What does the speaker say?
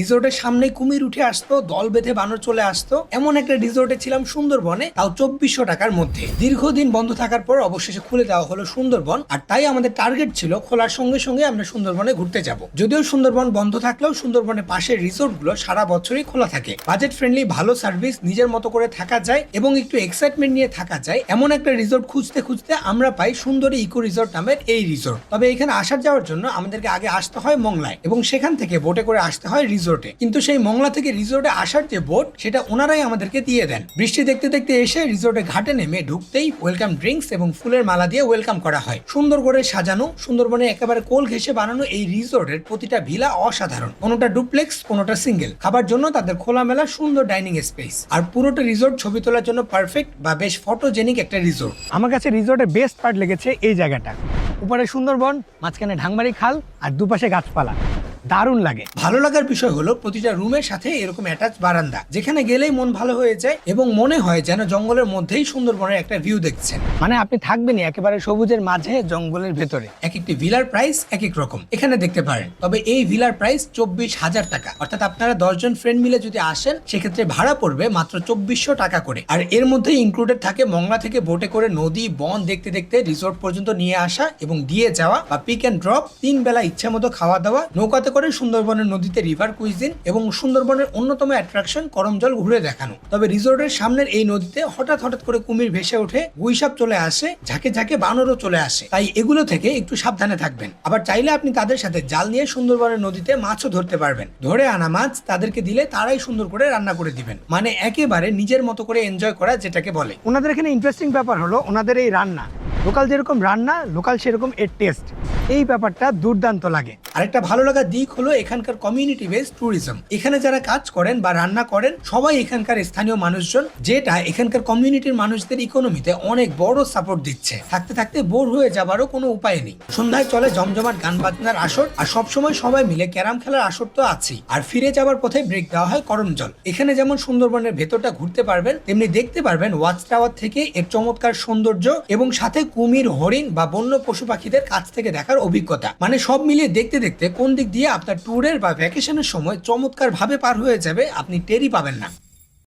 রিসোর্টের সামনে কুমির উঠে আসতো, দল বেঁধে বানর চলে আসতো। এমন একটা রিসোর্টে ছিলাম সুন্দরবনে, তাও চব্বিশশো টাকার মধ্যে। দীর্ঘদিন বন্ধ থাকার পর অবশেষে খুলে দেওয়া হলো সুন্দরবন, আর তাই আমাদের টার্গেট ছিল খোলার সঙ্গে সঙ্গে আমরা সুন্দরবনে ঘুরতে যাব। যদিও সুন্দরবন বন্ধ থাকলেও সুন্দরবনের পাশের রিসোর্টগুলো সারা বছরই খোলা থাকে। বাজেট ফ্রেন্ডলি ভালো সার্ভিস, নিজের মতো করে থাকা যায় এবং একটু এক্সাইটমেন্ট নিয়ে থাকা যায়, এমন একটা রিসোর্ট খুঁজতে খুঁজতে আমরা পাই সুন্দরী ইকো রিসোর্ট নামের এই রিসোর্ট। তবে এখানে আসার যাওয়ার জন্য আমাদেরকে আগে আসতে হয় মংলায় এবং সেখান থেকে বোটে করে আসতে হয় রিসোর্টে। কিন্তু সেই মংলা থেকে রিসোর্টে আসার যে বোট সেটা ওনারাই আমাদেরকে দিয়ে দেন। বৃষ্টি দেখতে দেখতে এসে রিসোর্টে ঘাটে নেমে ঢুকতেই ওয়েলকাম ড্রিঙ্কস এবং ফুলের মালা দিয়ে ওয়েলকাম করা হয়। সুন্দর করে সাজানো, সুন্দরবনে একেবারে কোল ঘেসে বানানো এই রিসোর্টের প্রতিটা ভিলা অসাধারণ। কোনোটা ডুপ্লেক্স কোনোটা সিঙ্গেল খাবার জন্য তাদের খোলামেলা, সুন্দর ডাইনিং স্পেস আর পুরোটা রিসোর্ট ছবি তোলার জন্য পারফেক্ট বা বেশ ফটোজেনিক একটা রিসোর্ট আমার কাছে রিসোর্টের বেস্ট পার্ট লেগেছে এই জায়গাটা। উপরে সুন্দরবন, মাঝখানে ঢাংমারি খাল আর দুপাশে গাছপালা। দারুণ লাগে। ভালো লাগার বিষয় হলো প্রতিটা রুমের সাথে এরকম অ্যাটাচ বারান্দা যেখানে গেলেই মন ভালো হয়ে যায় এবং মনে হয় যেন জঙ্গলের মধ্যেই সুন্দরবনের একটা ভিউ দেখছেন। মানে আপনি থাকবেনই একেবারে সবুজের মাঝে জঙ্গলের ভেতরে। এক একটি ভিলার প্রাইস এক এক রকম। এখানে দেখতে পারেন তবে এই ভিলার প্রাইস চব্বিশ হাজার টাকা। অর্থাৎ আপনারা দশজন ফ্রেন্ড মিলে যদি আসেন সেক্ষেত্রে ভাড়া পড়বে মাত্র চব্বিশশো টাকা করে। আর এর মধ্যে ইনক্লুডেড থাকে মংলা থেকে বোটে করে নদী বন দেখতে দেখতে রিসোর্ট পর্যন্ত নিয়ে আসা এবং দিয়ে যাওয়া বা পিক অ্যান্ড ড্রপ তিন বেলা ইচ্ছা মতো খাওয়া দাওয়া নৌকাতে করে সুন্দরবনের নদীতে রিভার কুইজিন এবং সুন্দরবনের অন্যতম অ্যাট্রাকশন করমজল ঘুরে দেখানো। তবে রিসোর্টের সামনের এই নদীতে হঠাৎ হঠাৎ করে কুমির ভেসে ওঠে গুইসাপ চলে আসে, ঝাঁকে ঝাঁকে বানরও চলে আসে। তাই এগুলো থেকে একটু সাবধানে থাকবেন। আবার চাইলে আপনি তাদের সাথে জাল নিয়ে সুন্দরবনের নদীতে মাছও ধরতে পারবেন। ধরে আনা মাছ তাদেরকে দিলে তারাই সুন্দর করে রান্না করে দিবেন। মানে একেবারে নিজের মতো করে এনজয় করা যেটাকে বলে। ওনাদের এখানে ইন্টারেস্টিং ব্যাপার হলো, ওনাদের এই রান্না। লোকাল যেরকম রান্না লোকাল সেরকম এর টেস্ট এই ব্যাপারটা দুর্দান্ত লাগে। আরেকটা ভালো লাগার দিক হলো এখানকার কমিউনিটি বেস ট্যুরিজম এখানে যারা কাজ করেন বা রান্না করেন, সবাই এখানকার স্থানীয় মানুষজন, যেটা এখানকার কমিউনিটির মানুষদের ইকোনমিতে অনেক বড় সাপোর্ট দিচ্ছে। থাকতে থাকতে বোর হয়ে যাবারও কোনো উপায় নেই। সন্ধ্যায় চলে জমজমাট গান বাজনার আসর, আর সবসময় সবাই মিলে ক্যারাম খেলার আসর তো আছেই। আর ফিরে যাবার পথে ব্রেক দেওয়া হয় করমজল এখানে যেমন সুন্দরবনের ভেতরটা ঘুরতে পারবেন, তেমনি দেখতে পারবেন ওয়াচ টাওয়ার থেকে এর চমৎকার সৌন্দর্য এবং সাথে কুমির, হরিণ বা বন্য পশু পাখিদের কাছ থেকে দেখার অভিজ্ঞতা। মানে সব মিলিয়ে দেখতে দেখতে কোন দিক দিয়ে আপনার ট্যুরের বা ভ্যাকেশনের সময় চমৎকার ভাবে পার হয়ে যাবে আপনি টেরই পাবেন না।